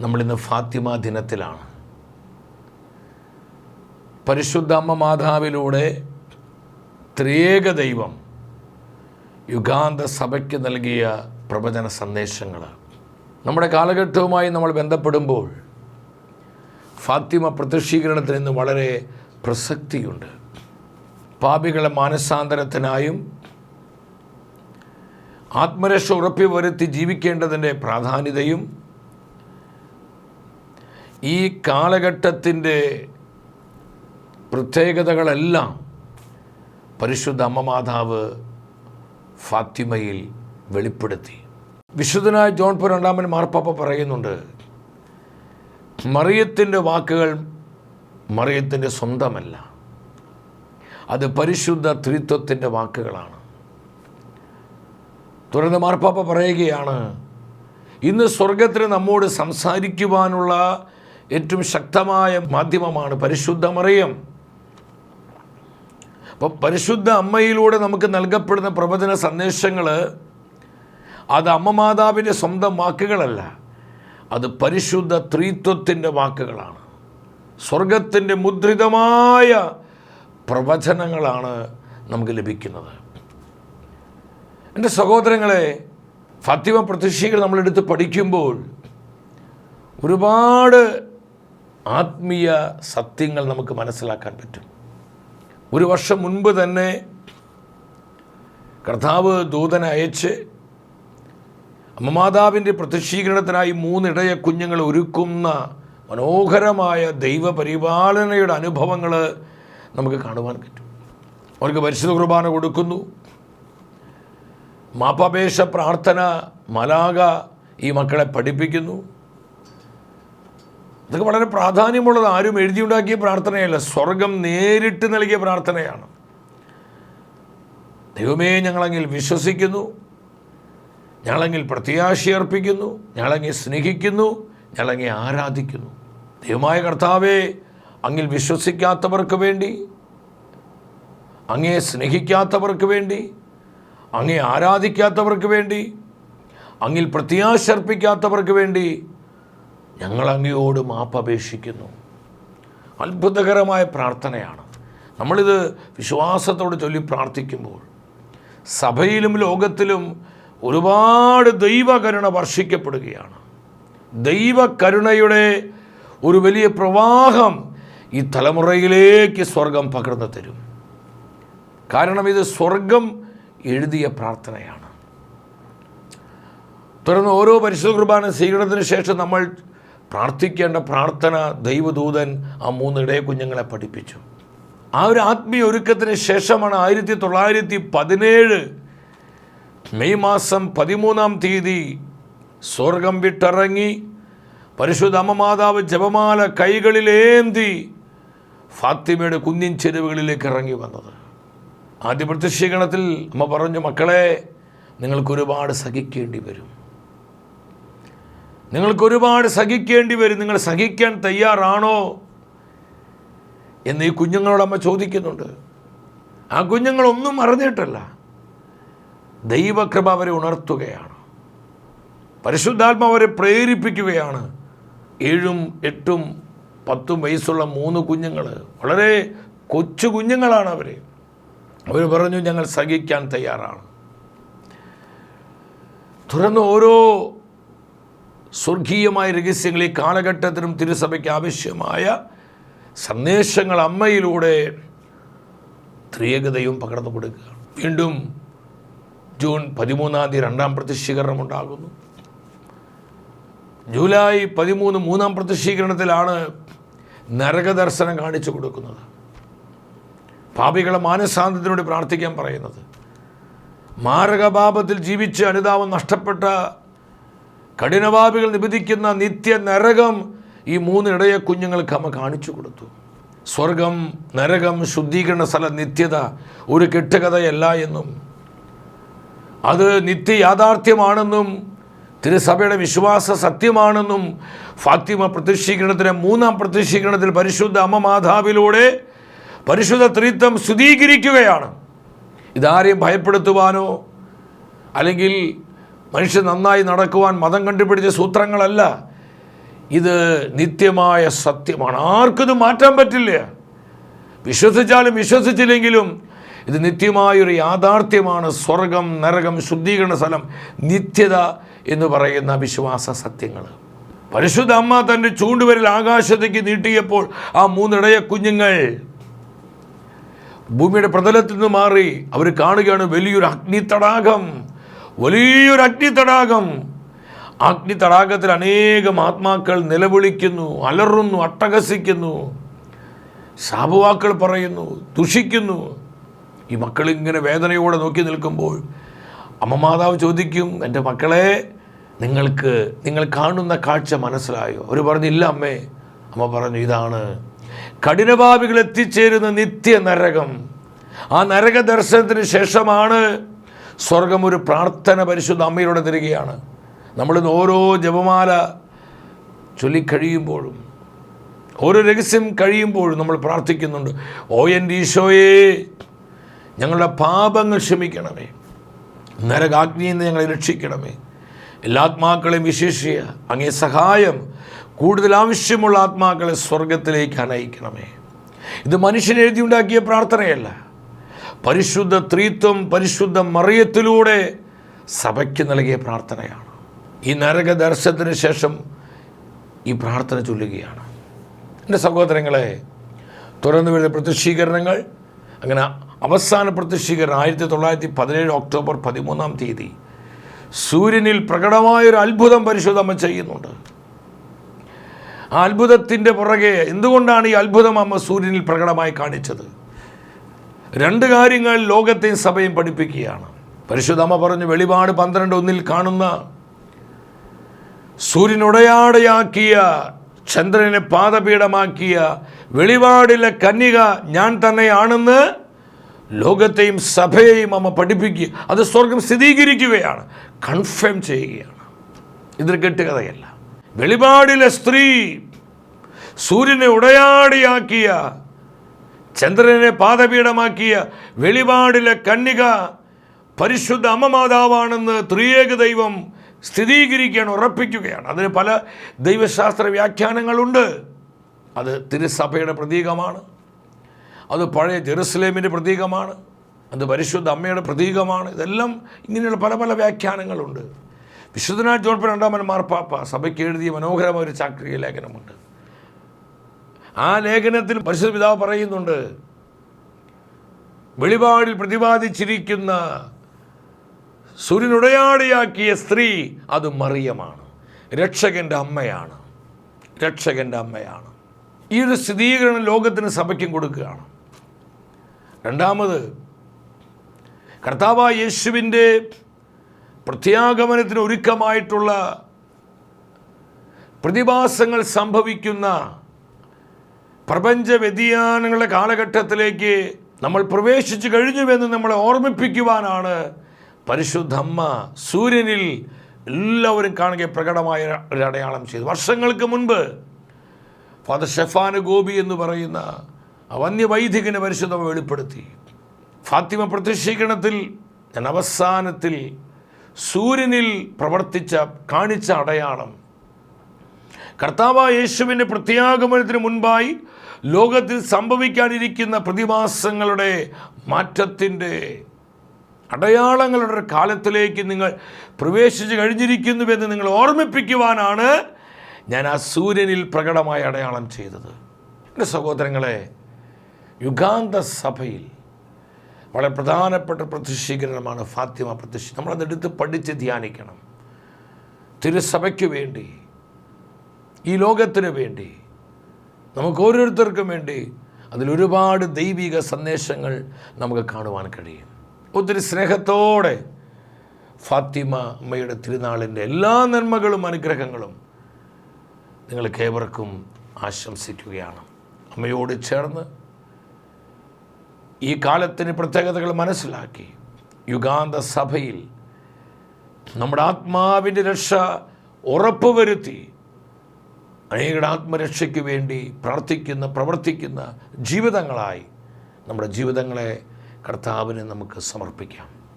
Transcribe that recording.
നമ്മളിന്ന് ഫാത്തിമ ദിനത്തിലാണ്. പരിശുദ്ധ അമ്മ മാതാവിലൂടെ ത്രിയേക ദൈവം യുഗാന്ത സഭയ്ക്ക് നൽകിയ പ്രവചന സന്ദേശങ്ങൾ നമ്മുടെ കാലഘട്ടവുമായി നമ്മൾ ബന്ധപ്പെടുമ്പോൾ ഫാത്തിമ പ്രത്യക്ഷീകരണത്തിന് നിന്ന് വളരെ പ്രസക്തിയുണ്ട്. പാപികളെ മാനസാന്തരത്തിനായും ആത്മരക്ഷ ഉറപ്പി വരുത്തി ജീവിക്കേണ്ടതിന്റെ പ്രാധാന്യതയും ഈ കാലഘട്ടത്തിന്റെ പ്രത്യേകതകളെല്ലാം പരിശുദ്ധ അമ്മ മാതാവ് ഫാത്തിമയിൽ വെളിപ്പെടുത്തി. വിശുദ്ധനായ ജോൺ പോ രണ്ടാമൻ മാർപ്പാപ്പ പറയുന്നുണ്ട് മറിയത്തിന്റെ വാക്കുകൾ മറിയത്തിന്റെ സ്വന്തമല്ല അത് പരിശുദ്ധ ത്രിത്വത്തിന്റെ വാക്കുകളാണ്. തുടർന്ന് മാർപ്പാപ്പ പറയുകയാണ് ഇന്ന് സ്വർഗത്തിന് നമ്മോട് സംസാരിക്കുവാനുള്ള ഏറ്റവും ശക്തമായ മാധ്യമമാണ് പരിശുദ്ധ മറിയം. അപ്പം പരിശുദ്ധ അമ്മയിലൂടെ നമുക്ക് നൽകപ്പെടുന്ന പ്രവചന സന്ദേശങ്ങൾ അത് അമ്മ മാതാവിന്റെ സ്വന്തം വാക്കുകളല്ല. അത് പരിശുദ്ധ ത്രീത്വത്തിന്റെ വാക്കുകളാണ്. സ്വർഗത്തിന്റെ മുദ്രിതമായ പ്രവചനങ്ങളാണ് നമുക്ക് ലഭിക്കുന്നത്. എന്റെ സഹോദരങ്ങളെ ഫാത്തിമ പ്രത്യക്ഷകൾ നമ്മളെടുത്ത് പഠിക്കുമ്പോൾ ഒരുപാട് ആത്മീയ സത്യങ്ങൾ നമുക്ക് മനസ്സിലാക്കാൻ പറ്റും. ഒരു വർഷം മുൻപ് തന്നെ കർത്താവ് ദൂതനെ അയച്ച് അമ്മമാതാവിന്റെ പ്രത്യക്ഷീകരണത്തിനായി മൂന്നിടയ കുഞ്ഞുങ്ങൾ ഒരുക്കുന്ന മനോഹരമായ ദൈവപരിപാലനയുടെ അനുഭവങ്ങൾ നമുക്ക് കാണുവാൻ പറ്റും. അവർക്ക് പരിശുദ്ധ കുർബാന കൊടുക്കുന്നു. മാപ്പാപേക്ഷ പ്രാർത്ഥന മലാക ഈ മക്കളെ പഠിപ്പിക്കുന്നു. ഇതൊക്കെ വളരെ പ്രാധാന്യമുള്ളത് ആരും എഴുതിയുണ്ടാക്കിയ പ്രാർത്ഥനയല്ല. സ്വർഗം നേരിട്ട് നൽകിയ പ്രാർത്ഥനയാണ്. ദൈവമേ ഞങ്ങളെങ്കിൽ വിശ്വസിക്കുന്നു. ഞങ്ങളെങ്കിൽ പ്രത്യാശയർപ്പിക്കുന്നു ഞങ്ങളെങ്കിൽ സ്നേഹിക്കുന്നു. ഞങ്ങളെങ്കിൽ ആരാധിക്കുന്നു. ദൈവമായ കർത്താവേ അങ്ങിൽ വിശ്വസിക്കാത്തവർക്ക് വേണ്ടി അങ്ങേ സ്നേഹിക്കാത്തവർക്ക് വേണ്ടി അങ്ങേ ആരാധിക്കാത്തവർക്ക് വേണ്ടി അങ്ങിൽ പ്രത്യാശർപ്പിക്കാത്തവർക്ക് വേണ്ടി ഞങ്ങൾ അങ്ങയോട് മാപ്പപേക്ഷിക്കുന്നു അത്ഭുതകരമായ പ്രാർത്ഥനയാണ്. നമ്മളിത് വിശ്വാസത്തോട് ചൊല്ലി പ്രാർത്ഥിക്കുമ്പോൾ സഭയിലും ലോകത്തിലും ഒരുപാട് ദൈവകരുണ വർഷിക്കപ്പെടുകയാണ്. ദൈവകരുണയുടെ ഒരു വലിയ പ്രവാഹം ഈ തലമുറയിലേക്ക് സ്വർഗം പകർന്നു തരും. കാരണം ഇത് സ്വർഗം എഴുതിയ പ്രാർത്ഥനയാണ്. തുടർന്ന് ഓരോ പരിശുദ്ധ കുർബാന സ്വീകരണത്തിന് ശേഷം നമ്മൾ പ്രാർത്ഥിക്കേണ്ട പ്രാർത്ഥന ദൈവദൂതൻ ആ മൂന്ന് ഇടയ കുഞ്ഞുങ്ങളെ പഠിപ്പിച്ചു. ആ ഒരു ആത്മീയ ഒരുക്കത്തിന് ശേഷമാണ് ആയിരത്തി തൊള്ളായിരത്തി പതിനേഴ് മെയ് മാസം പതിമൂന്നാം തീയതി സ്വർഗം വിട്ടിറങ്ങി പരിശുദ്ധ അമ്മമാതാവ് ജപമാല കൈകളിലേന്തി ഫാത്തിമയുടെ കുന്നിൻ ചെരുവുകളിലേക്ക് ഇറങ്ങി വന്നത്. ആദ്യ പ്രത്യക്ഷീകരണത്തിൽ അമ്മ പറഞ്ഞു മക്കളെ നിങ്ങൾക്കൊരുപാട് സഹിക്കേണ്ടി വരും. നിങ്ങൾക്ക് ഒരുപാട് സഹിക്കേണ്ടി വരും. നിങ്ങൾ സഹിക്കാൻ തയ്യാറാണോ? എന്ന് ഈ കുഞ്ഞുങ്ങളോട് അമ്മ ചോദിക്കുന്നുണ്ട്. ആ കുഞ്ഞുങ്ങളൊന്നും അറിഞ്ഞിട്ടല്ല. ദൈവകൃപ അവരെ ഉണർത്തുകയാണ്. പരിശുദ്ധാത്മ അവരെ പ്രേരിപ്പിക്കുകയാണ്. ഏഴും എട്ടും പത്തും വയസ്സുള്ള മൂന്ന് കുഞ്ഞുങ്ങൾ വളരെ കൊച്ചു കുഞ്ഞുങ്ങളാണ് അവർ അവർ പറഞ്ഞു ഞങ്ങൾ സഹിക്കാൻ തയ്യാറാണ്. തുറന്ന് ഓരോ സ്വർഗീയമായ രഹസ്യങ്ങൾ ഈ കാലഘട്ടത്തിനും തിരുസഭയ്ക്ക് ആവശ്യമായ സന്ദേശങ്ങൾ അമ്മയിലൂടെ ത്രിയേകതയും പകർന്നു കൊടുക്കുക. വീണ്ടും ജൂൺ പതിമൂന്നാം തീയതി രണ്ടാം പ്രതിഷ്ഠീകരണം ഉണ്ടാകുന്നു ജൂലൈ പതിമൂന്ന് മൂന്നാം പ്രതിഷ്ഠീകരണത്തിലാണ് നരകദർശനം കാണിച്ചു കൊടുക്കുന്നത്. പാപികളെ മാനസാന്തത്തിനോട് പ്രാർത്ഥിക്കാൻ പറയുന്നത്. മാരകപാപത്തിൽ ജീവിച്ച് അനുതാപം നഷ്ടപ്പെട്ട കഠിനപാപികൾ നിബന്ധിക്കുന്ന നിത്യ നരകം ഈ മൂന്ന് ഇടയ കുഞ്ഞുങ്ങൾക്ക് അമ്മ കാണിച്ചു കൊടുത്തു. സ്വർഗം നരകം ശുദ്ധീകരണ സ്ഥല നിത്യത ഒരു കെട്ടുകഥയല്ല എന്നും. അത് നിത്യ യാഥാർത്ഥ്യമാണെന്നും തിരുസഭയുടെ വിശ്വാസ സത്യമാണെന്നും ഫാത്തിമ പ്രത്യക്ഷീകരണത്തിന് മൂന്നാം പ്രത്യക്ഷീകരണത്തിൽ പരിശുദ്ധ അമ്മ മാതാവിലൂടെ പരിശുദ്ധ ത്രിത്വം സ്ഥിരീകരിക്കുകയാണ് ഇതാരെയും ഭയപ്പെടുത്തുവാനോ അല്ലെങ്കിൽ മനുഷ്യൻ നന്നായി നടക്കുവാൻ മതം കണ്ടുപിടിച്ച സൂത്രങ്ങളല്ല. ഇത് നിത്യമായ സത്യമാണ്. ആർക്കിത് മാറ്റാൻ പറ്റില്ല. വിശ്വസിച്ചാലും വിശ്വസിച്ചില്ലെങ്കിലും ഇത് നിത്യമായൊരു യാഥാർത്ഥ്യമാണ്. സ്വർഗം നരകം ശുദ്ധീകരണ സ്ഥലം നിത്യത എന്ന് പറയുന്ന വിശ്വാസ സത്യങ്ങൾ. പരിശുദ്ധ അമ്മ തന്റെ ചൂണ്ടുവരിൽ ആകാശത്തേക്ക് നീട്ടിയപ്പോൾ ആ മൂന്നിടയ കുഞ്ഞുങ്ങൾ ഭൂമിയുടെ പ്രതലത്തിൽ നിന്ന് മാറി അവർ കാണുകയാണ് വലിയൊരു അഗ്നി തടാകം വലിയൊരു അഗ്നി തടാകം അഗ്നി തടാകത്തിൽ അനേകം ആത്മാക്കൾ നിലവിളിക്കുന്നു അലറുന്നു അട്ടഹസിക്കുന്നു. ശാപവാക്കൾ പറയുന്നു ദുഷിക്കുന്നു. ഈ മക്കളിങ്ങനെ വേദനയോടെ നോക്കി നിൽക്കുമ്പോൾ അമ്മ മാതാവ് ചോദിക്കും എന്റെ മക്കളെ നിങ്ങൾക്ക് നിങ്ങൾ കാണുന്ന കാഴ്ച മനസ്സിലായോ? അവർ പറഞ്ഞില്ല അമ്മേ. അമ്മ പറഞ്ഞു ഇതാണ് കഠിനഭാവികൾ എത്തിച്ചേരുന്ന നിത്യ നരകം ആ നരക ദർശനത്തിന് ശേഷമാണ് സ്വർഗം ഒരു പ്രാർത്ഥന പരിശുദ്ധ അമ്മയിലൂടെ തരികയാണ്. നമ്മളിന്ന് ഓരോ ജപമാല ചൊല്ലിക്കഴിയുമ്പോഴും ഓരോ രഹസ്യം കഴിയുമ്പോഴും നമ്മൾ പ്രാർത്ഥിക്കുന്നുണ്ട്. ഓ എൻ ഈശോയെ ഞങ്ങളുടെ പാപങ്ങൾ ക്ഷമിക്കണമേ. നരകാഗ്നിയിൽ നിന്ന് ഞങ്ങളെ രക്ഷിക്കണമേ. എല്ലാ ആത്മാക്കളെയും വിശേഷിയ അങ്ങേ സഹായം കൂടുതൽ ആവശ്യമുള്ള ആത്മാക്കളെ സ്വർഗത്തിലേക്ക് അനയിക്കണമേ ഇത് മനുഷ്യൻ എഴുതിയുണ്ടാക്കിയ പ്രാർത്ഥനയല്ല. പരിശുദ്ധ ത്രീത്വം പരിശുദ്ധ മറിയത്തിലൂടെ സഭയ്ക്ക് നൽകിയ പ്രാർത്ഥനയാണ്. ഈ നരക ദർശനത്തിന് ശേഷം ഈ പ്രാർത്ഥന ചൊല്ലുകയാണ്. എന്റെ സഹോദരങ്ങളെ തുറന്നു വരുന്ന പ്രത്യക്ഷീകരണങ്ങൾ അങ്ങനെ അവസാന പ്രത്യക്ഷീകരണം ആയിരത്തി തൊള്ളായിരത്തി പതിനേഴ് ഒക്ടോബർ പതിമൂന്നാം തീയതി സൂര്യനിൽ പ്രകടമായൊരു അത്ഭുതം പരിശുദ്ധമ്മ ചെയ്യുന്നുണ്ട്. ആ അത്ഭുതത്തിന്റെ പുറകെ എന്തുകൊണ്ടാണ് ഈ അത്ഭുതം അമ്മ സൂര്യനിൽ പ്രകടമായി കാണിച്ചത്? രണ്ട് കാര്യങ്ങൾ ലോകത്തെയും സഭയും പഠിപ്പിക്കുകയാണ്. പരിശുദ്ധമ്മ പറഞ്ഞു വെളിപാട് പന്ത്രണ്ട് ഒന്നിൽ കാണുന്ന സൂര്യനുടയാടയാക്കിയ ചന്ദ്രനെ പാദപീഠമാക്കിയ വെളിപാടിലെ കന്യക ഞാൻ തന്നെയാണെന്ന് ലോകത്തെയും സഭയെയും അമ്മ പഠിപ്പിക്കുക അത് സ്വർഗം സ്ഥിരീകരിക്കുകയാണ് കൺഫേം ചെയ്യുകയാണ്. ഇതൊരു കെട്ടുകഥയല്ല. വെളിപാടിലെ സ്ത്രീ സൂര്യനെ ഉടയാടിയാക്കിയ ചന്ദ്രനെ പാദപീഠമാക്കിയ വെളിപാടിലെ കന്യക പരിശുദ്ധ അമ്മ മാതാവാണെന്ന് ത്രിയേക ദൈവം സ്ഥിരീകരിക്കുകയാണ് ഉറപ്പിക്കുകയാണ്. അതിന് പല ദൈവശാസ്ത്ര വ്യാഖ്യാനങ്ങളുണ്ട്. അത് തിരുസഭയുടെ പ്രതീകമാണ്. അത് പഴയ ജെറുസലേമിന്റെ പ്രതീകമാണ്. അത് പരിശുദ്ധ അമ്മയുടെ പ്രതീകമാണ്. ഇതെല്ലാം ഇങ്ങനെയുള്ള പല പല വ്യാഖ്യാനങ്ങളുണ്ട്. വിശുദ്ധനാഥ് ജോൺപൻ രണ്ടാമൻ മാർപ്പാപ്പ സഭയ്ക്ക് എഴുതിയ മനോഹരമായ ഒരു ചാക്രിക ലേഖനമുണ്ട്. ആ ലേഖനത്തിൽ പരിശുദ്ധ പിതാവ് പറയുന്നുണ്ട് വെളിപാടിൽ പ്രതിപാദിച്ചിരിക്കുന്ന സൂര്യനുടയാടിയാക്കിയ സ്ത്രീ അത് മറിയമാണ് രക്ഷകന്റെ അമ്മയാണ് രക്ഷകന്റെ അമ്മയാണ്. ഈ ഒരു സ്ഥിരീകരണം ലോകത്തിന് സഭയ്ക്കും കൊടുക്കുകയാണ്. രണ്ടാമത് കർത്താവായ യേശുവിന്റെ പ്രത്യാഗമനത്തിന് ഒരുക്കമായിട്ടുള്ള പ്രതിഭാസങ്ങൾ സംഭവിക്കുന്ന പ്രപഞ്ച വ്യതിയാനങ്ങളുടെ കാലഘട്ടത്തിലേക്ക് നമ്മൾ പ്രവേശിച്ചു കഴിഞ്ഞുവെന്ന് നമ്മളെ ഓർമ്മിപ്പിക്കുവാനാണ് പരിശുദ്ധമ്മ സൂര്യനിൽ എല്ലാവരും കാണുക പ്രകടമായ ഒരു അടയാളം ചെയ്തു വർഷങ്ങൾക്ക് മുൻപ് ഫാദർ ഷെഫാന് ഗോപി എന്ന് പറയുന്ന വന്യവൈദികനെ പരിശുദ്ധമ വെളിപ്പെടുത്തി. ഫാത്തിമ പ്രത്യക്ഷീകരണത്തിൽ ഞാൻ അവസാനത്തിൽ സൂര്യനിൽ പ്രവർത്തിച്ച കാണിച്ച അടയാളം. കർത്താവായ യേശുവിന്റെ പ്രത്യാഗമനത്തിന് മുൻപായി ലോകത്തിൽ സംഭവിക്കാനിരിക്കുന്ന പ്രതിഭാസങ്ങളുടെ മാറ്റത്തിന്റെ അടയാളങ്ങളുടെ ഒരു കാലത്തിലേക്ക് നിങ്ങൾ പ്രവേശിച്ച് കഴിഞ്ഞിരിക്കുന്നുവെന്ന് നിങ്ങൾ ഓർമ്മിപ്പിക്കുവാനാണ് ഞാൻ ആ സൂര്യനിൽ പ്രകടമായ അടയാളം ചെയ്തത്. എന്റെ സഹോദരങ്ങളെ യുഗാന്ത സഭയിൽ വളരെ പ്രധാനപ്പെട്ട പ്രതിഷ്ഠീകരണമാണ് ഫാത്തിമ പ്രതിഷ്ഠ. നമ്മളതെടുത്ത് പഠിച്ച് ധ്യാനിക്കണം. തിരുസഭയ്ക്ക് വേണ്ടി ഈ ലോകത്തിന് വേണ്ടി നമുക്ക് ഓരോരുത്തർക്കും വേണ്ടി അതിലൊരുപാട് ദൈവിക സന്ദേശങ്ങൾ നമുക്ക് കാണുവാൻ കഴിയും. ഒത്തിരി സ്നേഹത്തോടെ ഫാത്തിമ അമ്മയുടെ തിരുനാളിന്റെ എല്ലാ നന്മകളും അനുഗ്രഹങ്ങളും നിങ്ങൾക്ക് ഏവർക്കും ആശംസിക്കുകയാണ്. അമ്മയോട് ചേർന്ന് ഈ കാലത്തിന് പ്രത്യേകതകൾ മനസ്സിലാക്കി. യുഗാന്ത സഭയിൽ നമ്മുടെ ആത്മാവിന്റെ രക്ഷ ഉറപ്പുവരുത്തി. അനേകരുടെ ആത്മരക്ഷയ്ക്ക് വേണ്ടി പ്രാർത്ഥിക്കുന്ന പ്രവർത്തിക്കുന്ന ജീവിതങ്ങളായി നമ്മുടെ ജീവിതങ്ങളെ കർത്താവിന് നമുക്ക് സമർപ്പിക്കാം.